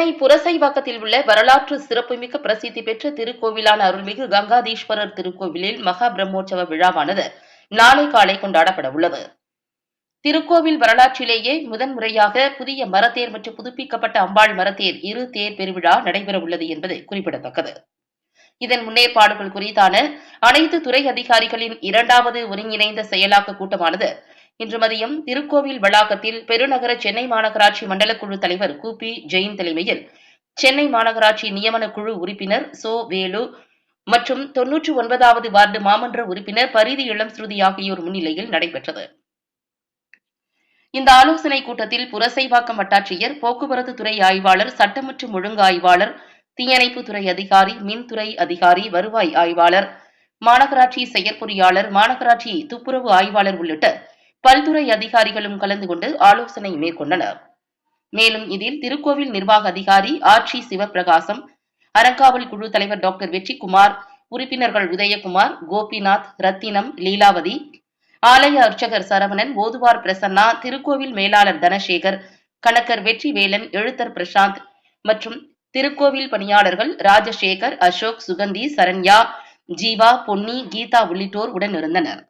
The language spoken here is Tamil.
சென்னை புரசைவாக்கத்தில் உள்ள வரலாற்று சிறப்புமிக்க பிரசித்தி பெற்ற திருக்கோவிலான அருள்மிகு கங்காதீஸ்வரர் திருக்கோவிலில் மகா பிரம்மோற்சவ விழாவானது நாளை காலை கொண்டாடப்பட உள்ளது. திருக்கோவில் வரலாற்றிலேயே முதன்முறையாக புதிய மரத்தேர் மற்றும் புதுப்பிக்கப்பட்ட அம்பாள் மரத்தேர் இரு தேர் பெருவிழா நடைபெற உள்ளது என்பது குறிப்பிடத்தக்கது. இதன் முன்னேற்பாடுகள் குறித்தான அனைத்து துறை அதிகாரிகளின் இரண்டாவது ஒருங்கிணைந்த செயலாக்க கூட்டமானது இன்று மதியம் திருக்கோவில் வளாகத்தில் பெருநகர சென்னை மாநகராட்சி மண்டல குழு தலைவர் கு. பி. ஜெயின் தலைமையில் சென்னை மாநகராட்சி நியமன குழு உறுப்பினர் சோ. வேலு மற்றும் தொன்னூற்று ஒன்பதாவது வார்டு மாமன்ற உறுப்பினர் பரிதி இளம் ஸ்ருதி ஆகியோர் முன்னிலையில் நடைபெற்றது. இந்த ஆலோசனைக் கூட்டத்தில் புரசைவாக்கம் வட்டாட்சியர் போக்குவரத்து துறை ஆய்வாளர் சட்டம் மற்றும் ஒழுங்கு ஆய்வாளர் தீயணைப்புத்துறை அதிகாரி மின்துறை அதிகாரி வருவாய் ஆய்வாளர் மாநகராட்சி செயற்பொறியாளர் மாநகராட்சி துப்புரவு ஆய்வாளர் உள்ளிட்ட பல்துறை அதிகாரிகளும் கலந்து கொண்டு ஆலோசனை மேற்கொண்டனர். மேலும் இதில் திருக்கோவில் நிர்வாக அதிகாரி ஆட்சி சிவபிரகாசம் அறங்காவல் குழு தலைவர் டாக்டர் வெற்றிக்குமார் உறுப்பினர்கள் உதயகுமார் கோபிநாத் ரத்தினம் லீலாவதி ஆலய அர்ச்சகர் சரவணன் ஓதுவார் பிரசன்னா திருக்கோவில் மேலாளர் தனசேகர் கணக்கர் வெற்றிவேலன் எழுத்தர் பிரசாந்த் மற்றும் திருக்கோவில் பணியாளர்கள் ராஜசேகர் அசோக் சுகந்தி சரண்யா ஜீவா பொன்னி கீதா உள்ளிட்டோர் உடனிருந்தனர்